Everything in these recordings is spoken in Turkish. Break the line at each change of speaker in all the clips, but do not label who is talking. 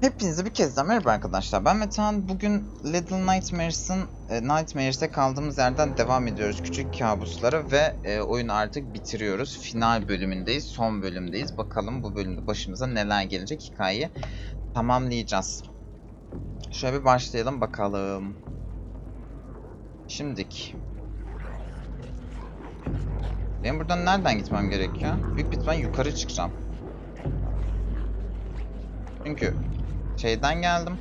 Hepinize bir kez daha merhaba arkadaşlar. Ben Metehan. Bugün Little Nightmares'ın e, Nightmares'te kaldığımız yerden devam ediyoruz küçük kabuslara ve e, oyunu artık bitiriyoruz. Final bölümündeyiz, son bölümdeyiz. Bakalım bu bölümde başımıza neler gelecek hikayeyi tamamlayacağız. Şöyle bir başlayalım bakalım. Şimdik. Benim buradan nereden gitmem gerekiyor? Büyük ihtimal yukarı çıkacağım. Çünkü şeyden geldim.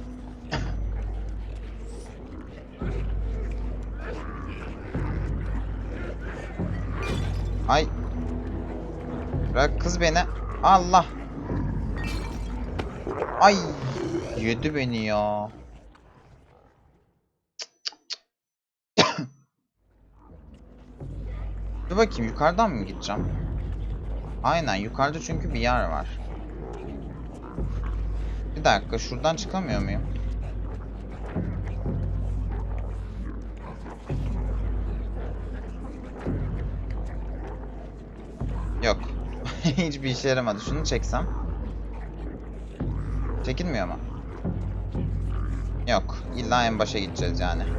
Ay. Bırak kız beni. Allah. Ay. Yedi beni ya. Dur bakayım yukarıdan mı gideceğim? Aynen yukarıda çünkü bir yer var. Bir dakika şuradan çıkamıyor muyum? Yok. Hiçbir işe yaramadı. Şunu çeksem. Çekilmiyor mu? Yok. İlla en başa gideceğiz yani.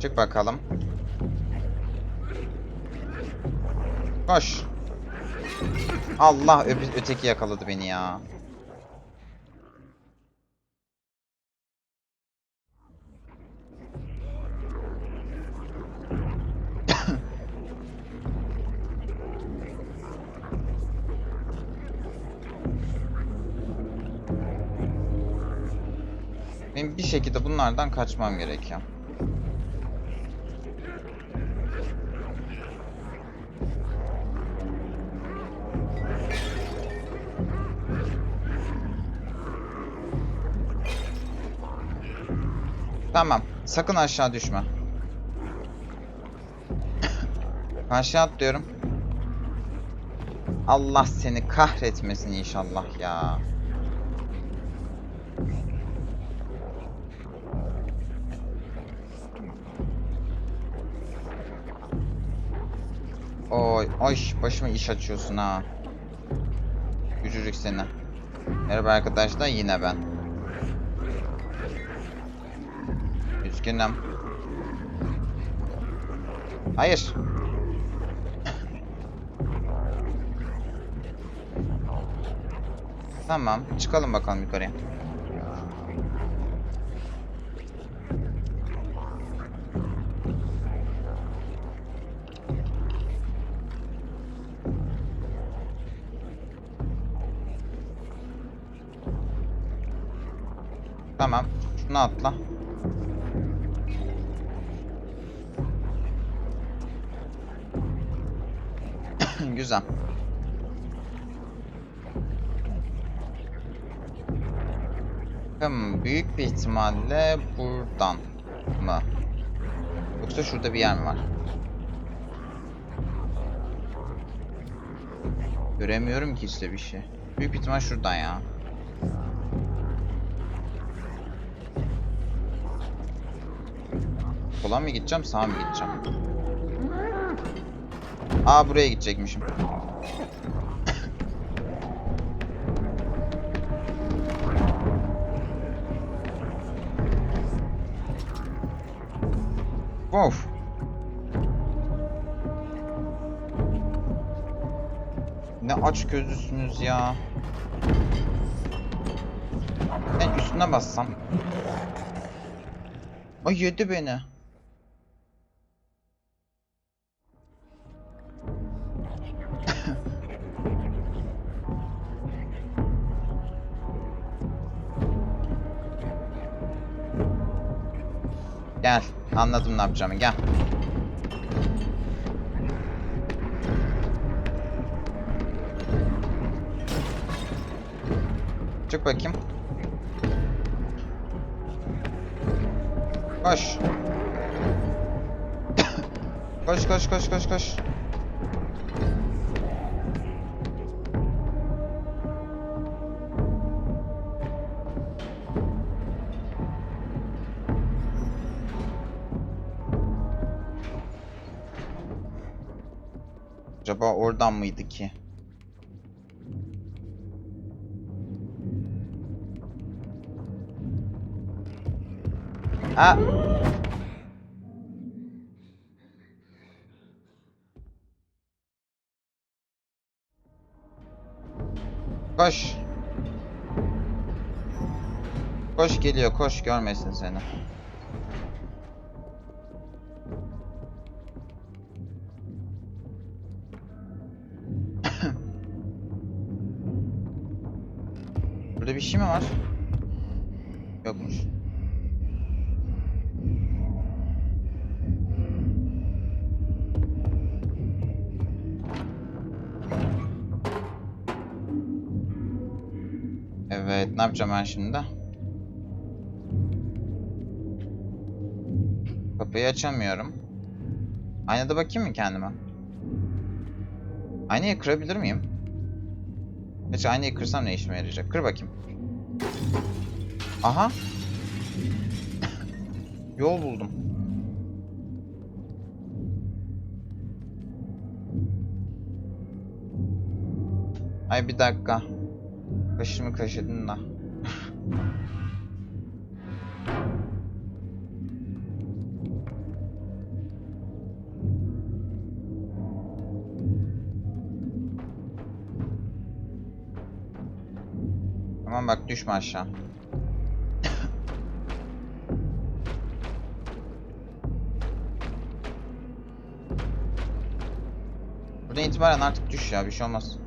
Çık bakalım. Koş. Allah öteki yakaladı beni ya. Benim bir şekilde bunlardan kaçmam gerekiyor. Tamam. Sakın aşağı düşme. aşağı atlıyorum. Allah seni kahretmesin inşallah ya. Oy, oy başıma iş açıyorsun ha. Gücürük seni. Merhaba arkadaşlar yine ben. Üzgünüm. Hayır. Tamam, çıkalım bakalım yukarıya. Tamam, şunu atla. Güzel. Hmm, büyük bir ihtimalle buradan mı? Yoksa şurada bir yer mi var? Göremiyorum ki işte bir şey. Büyük ihtimal şuradan ya. Sola mı gideceğim, sağa mı gideceğim? Aa buraya gidecekmişim. of. Ne aç gözlüsünüz ya. Ben üstüne bassam. Ay yedi beni. Gel. Anladım ne yapacağımı. Gel. Çık bakayım. Koş. koş koş koş koş koş. Acaba oradan mıydı ki? Ha. Koş. Koş geliyor koş görmesin seni. Şey mi var? Yokmuş. Evet, ne yapacağım ben şimdi? Kapıyı açamıyorum. Aynada bakayım mı kendime? Aynayı kırabilir miyim? Gerçi aynayı kırsam ne işime yarayacak? Kır bakayım. Aha. Yol buldum. Ay bir dakika. Kaşımı kaşıdın da. Tamam bak düşme aşağı. Buradan itibaren artık düş ya bir şey olmaz.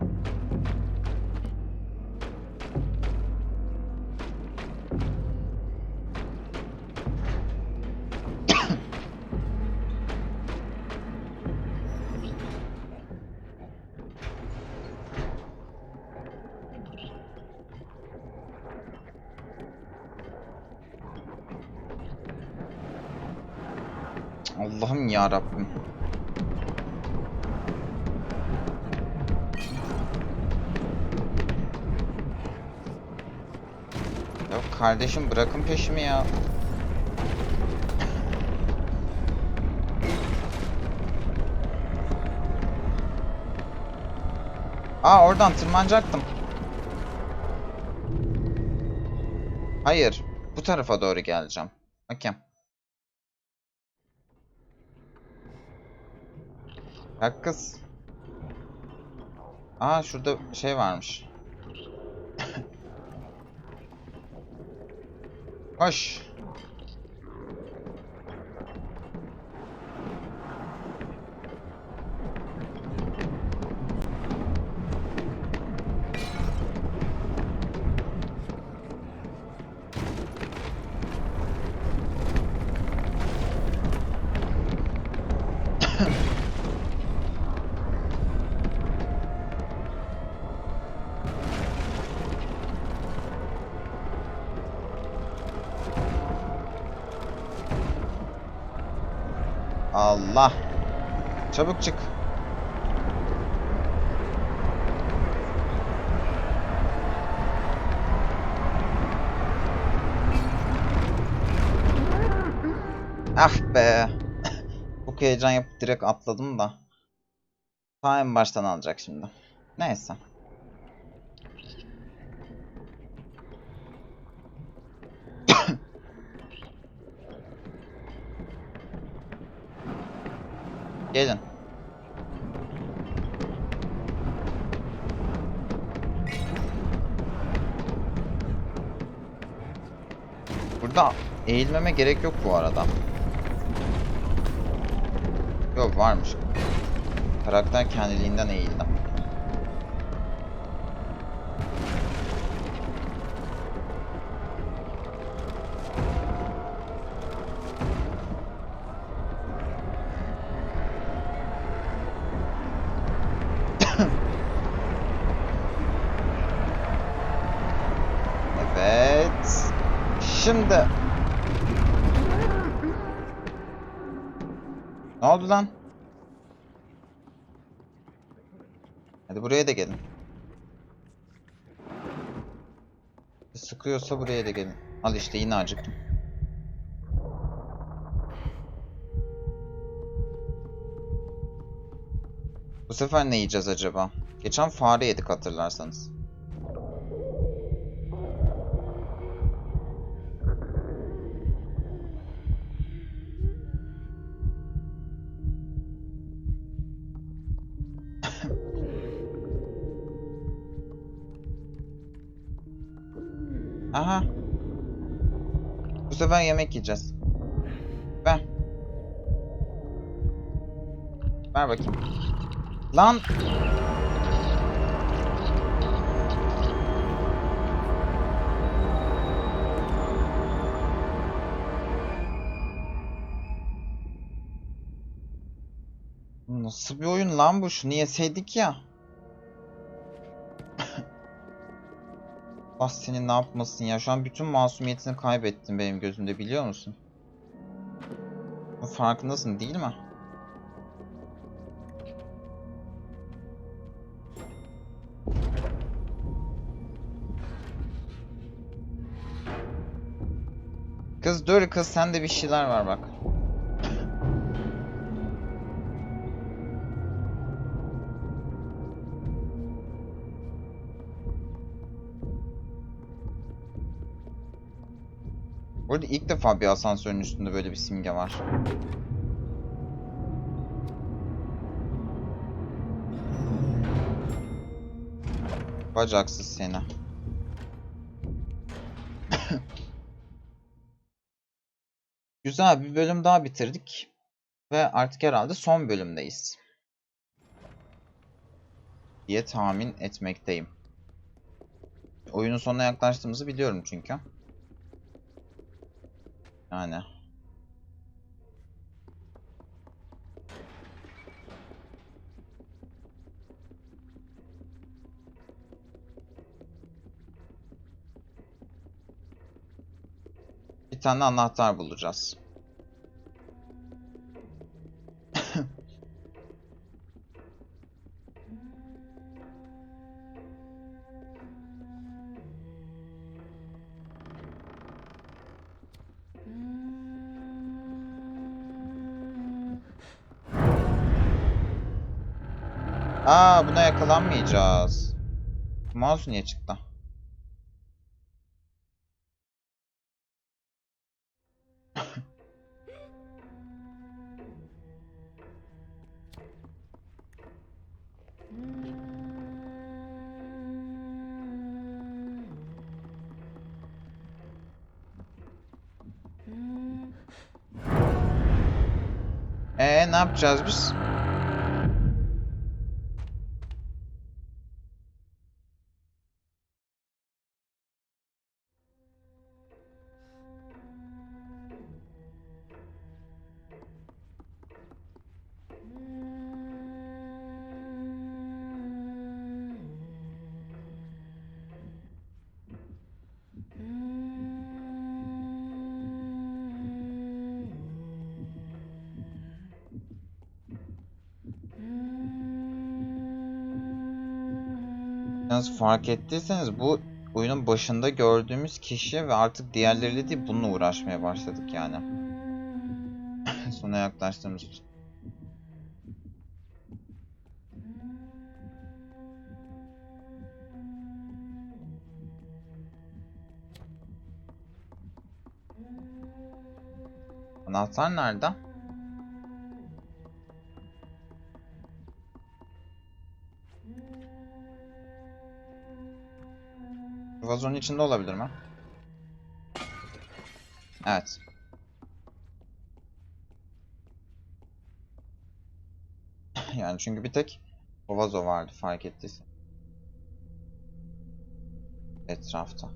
Kardeşim bırakın peşimi ya. Aa oradan tırmanacaktım. Hayır. Bu tarafa doğru geleceğim. Okey. Bak kız. Aa şurada şey varmış. Koş. Allah. Çabuk çık. Ah be. Çok heyecan yapıp direkt atladım da. En baştan alacak şimdi. Neyse. Gelin. Burada eğilmeme gerek yok bu arada. Yok varmış. Karakter kendiliğinden eğildi. Evet. Şimdi. Ne oldu lan? Hadi buraya da gelin. Sıkıyorsa buraya da gelin. Al işte yine acıktım. Bu sefer ne yiyeceğiz acaba? Geçen fare yedik hatırlarsanız. Sefer yemek yiyeceğiz. Ver. Ver bakayım. Lan! Nasıl bir oyun lan bu? Şunu yeseydik ya. Ah senin ne yapmasın ya. Şu an bütün masumiyetini kaybettin benim gözümde biliyor musun? Farkındasın değil mi? Kız dur kız sende bir şeyler var bak. İlk defa bir asansörün üstünde böyle bir simge var. Bacaksız seni. Güzel bir bölüm daha bitirdik. Ve artık herhalde son bölümdeyiz. Diye tahmin etmekteyim. Oyunun sonuna yaklaştığımızı biliyorum çünkü. Yani. Bir tane anahtar bulacağız. Aa buna yakalanmayacağız. Mouse niye çıktı? Ee ne yapacağız biz? Yalnız fark ettiyseniz bu oyunun başında gördüğümüz kişi ve artık diğerleriyle değil bununla uğraşmaya başladık yani. Sona yaklaştığımız. Anahtar nerede? Vazonun içinde olabilir mi? Evet. yani çünkü bir tek o vazo vardı fark ettiysen. Etrafta.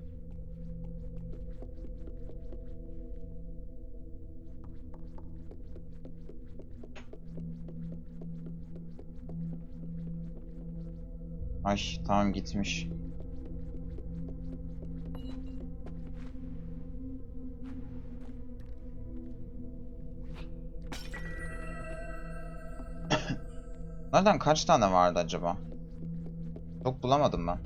Ay tamam gitmiş. Nereden kaç tane vardı acaba? Çok bulamadım ben.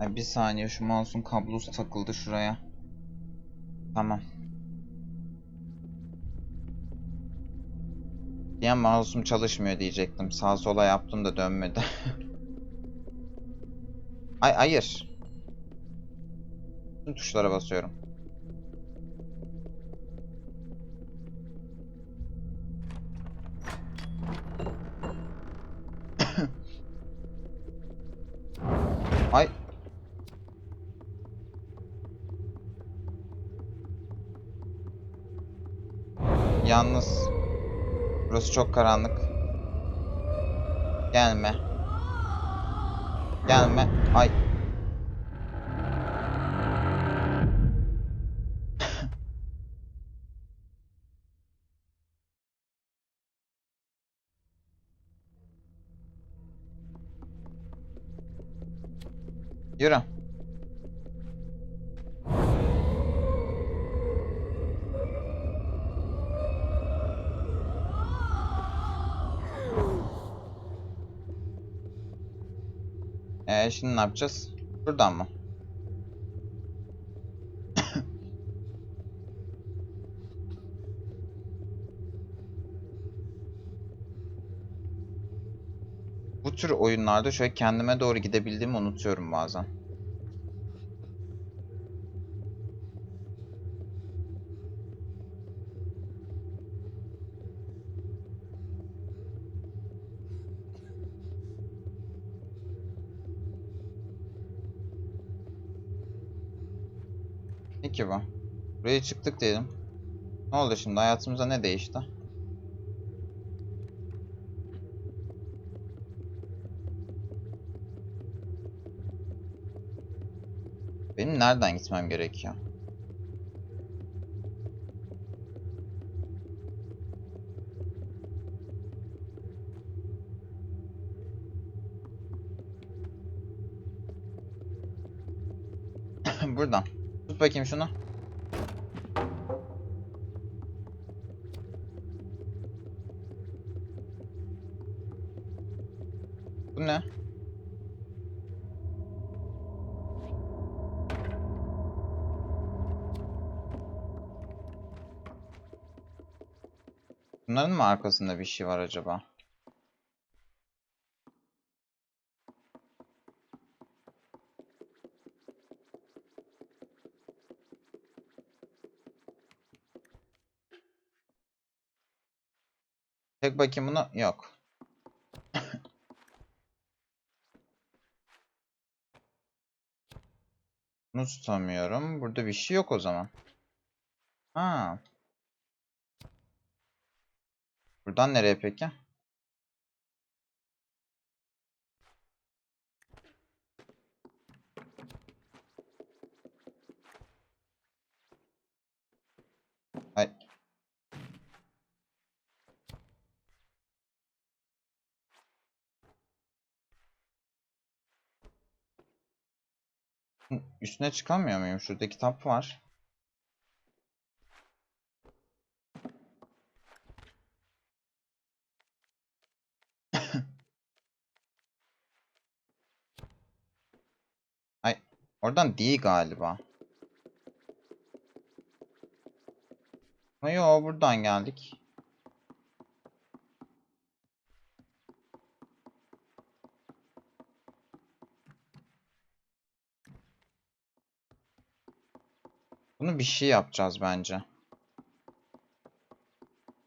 Ay bir saniye şu mouse'un kablosu takıldı şuraya. Tamam. An mouse'um çalışmıyor diyecektim. Sağ sola yaptım da dönmedi. Ay hayır. Bütün tuşlara basıyorum. Ay. Yalnız burası çok karanlık. Gelme. Gelme. Ay. Yürü. Ee, şimdi ne yapacağız? Buradan mı? Tür oyunlarda şöyle kendime doğru gidebildiğimi unutuyorum bazen. Ne ki bu? Buraya çıktık diyelim. Ne oldu şimdi? Hayatımıza ne değişti? Nereden gitmem gerekiyor? Buradan. Tut bakayım şunu. Bunların mı arkasında bir şey var acaba? Tek bakayım bunu. Yok. Bunu tutamıyorum. Burada bir şey yok o zaman. Ha. Buradan nereye peki? Ay. Üstüne çıkamıyor muyum? Şurada kitap var. Ay, oradan değil galiba. Ama buradan geldik. Bunu bir şey yapacağız bence.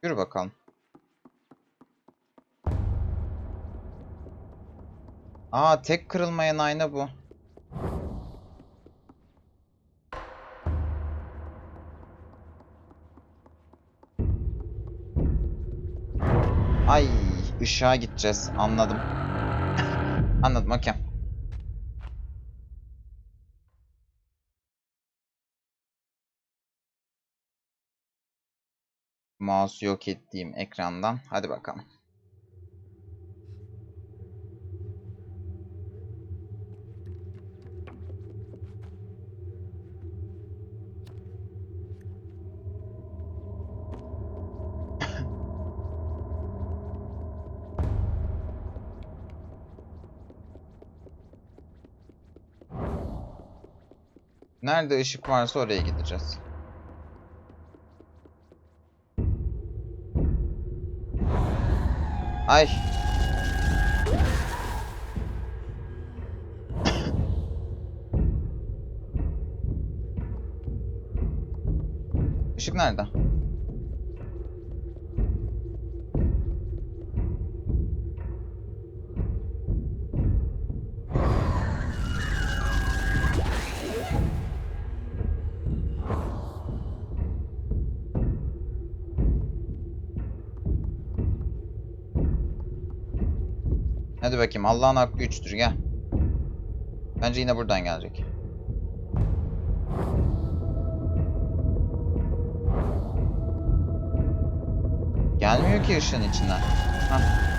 Yürü bakalım. Aa tek kırılmayan ayna bu. Işığa gideceğiz. Anladım. Anladım okey. Mouse yok ettiğim ekrandan. Hadi bakalım. Nerede ışık varsa oraya gideceğiz. Ay. Işık nerede? Bakayım Allah'ın hakkı üçtür gel. Bence yine buradan gelecek. Gelmiyor ki ışığın içinden. Hah.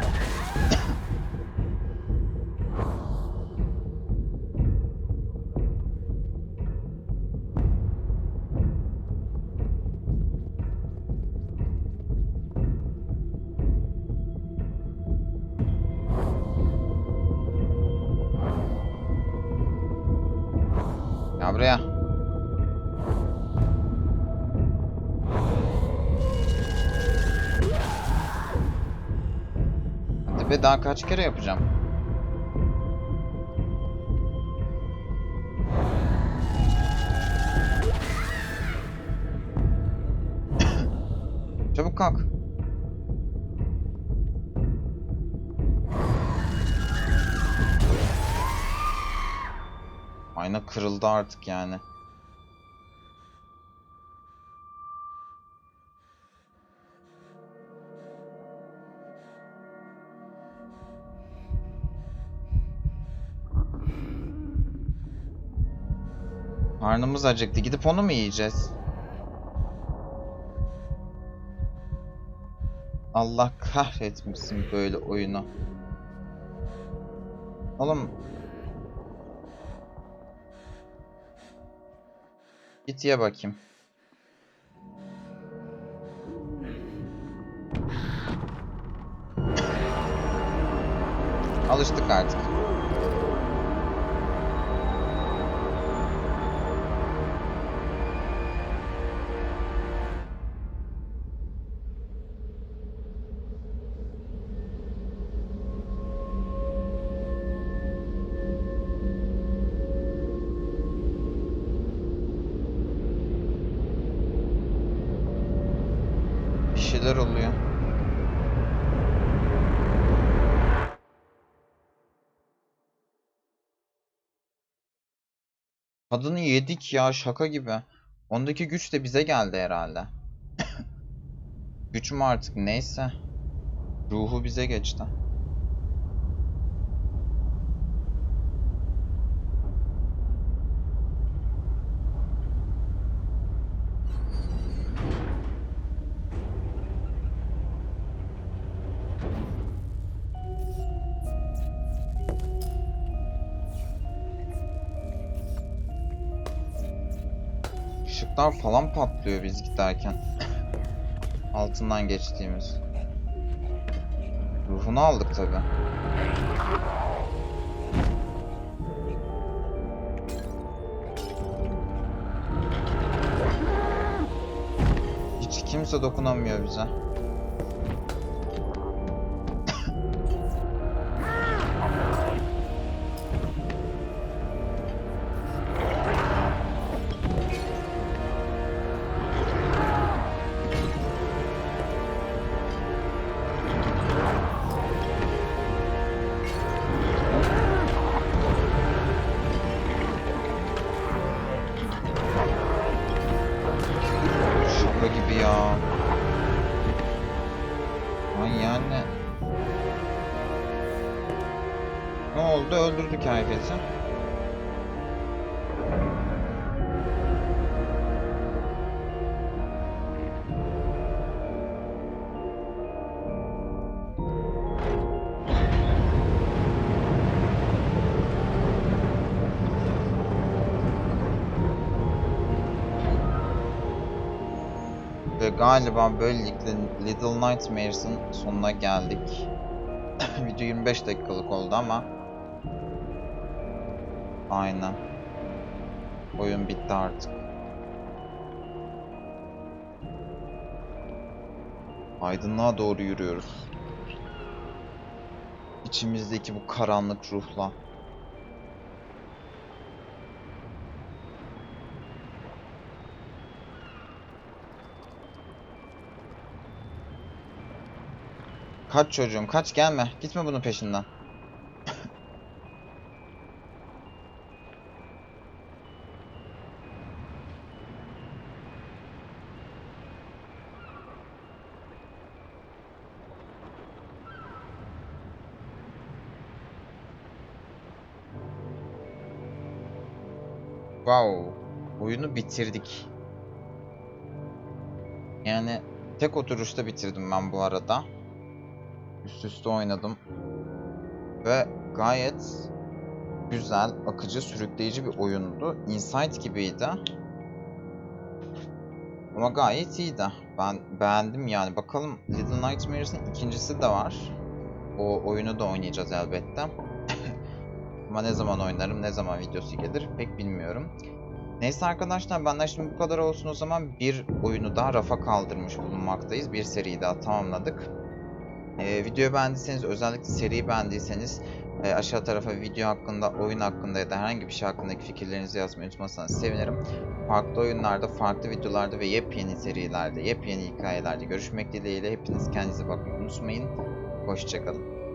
Daha kaç kere yapacağım? Çabuk kalk. Ayna kırıldı artık yani. Karnımız acıktı. Gidip onu mu yiyeceğiz? Allah kahretmesin böyle oyunu. Oğlum Git ye bakayım. Alıştık artık. Şeyler oluyor. Kadını yedik ya şaka gibi. Ondaki güç de bize geldi herhalde. Güç mü artık neyse. Ruhu bize geçti. Işıklar falan patlıyor biz giderken. Altından geçtiğimiz. Ruhunu aldık tabi. Hiç kimse dokunamıyor bize. Öldürdük herkesi. Ve galiba böylelikle Little Nightmares'ın sonuna geldik. Video 25 dakikalık oldu ama Aynen. Oyun bitti artık. Aydınlığa doğru yürüyoruz. İçimizdeki bu karanlık ruhla. Kaç çocuğum kaç gelme. Gitme bunun peşinden. Oyunu bitirdik. Yani tek oturuşta bitirdim ben bu arada. Üst üste oynadım. Ve gayet güzel, akıcı, sürükleyici bir oyundu. Insight gibiydi. Ama gayet iyiydi. Ben beğendim yani. Bakalım Little Nightmares'ın ikincisi de var. O oyunu da oynayacağız elbette. Ama ne zaman oynarım, ne zaman videosu gelir pek bilmiyorum. Neyse arkadaşlar benden şimdi bu kadar olsun o zaman bir oyunu daha rafa kaldırmış bulunmaktayız. Bir seriyi daha tamamladık. Ee, videoyu beğendiyseniz özellikle seriyi beğendiyseniz e, aşağı tarafa video hakkında, oyun hakkında ya da herhangi bir şey hakkındaki fikirlerinizi yazmayı unutmazsanız sevinirim. Farklı oyunlarda, farklı videolarda ve yepyeni serilerde, yepyeni hikayelerde görüşmek dileğiyle hepiniz kendinize bakmayı unutmayın. Hoşçakalın.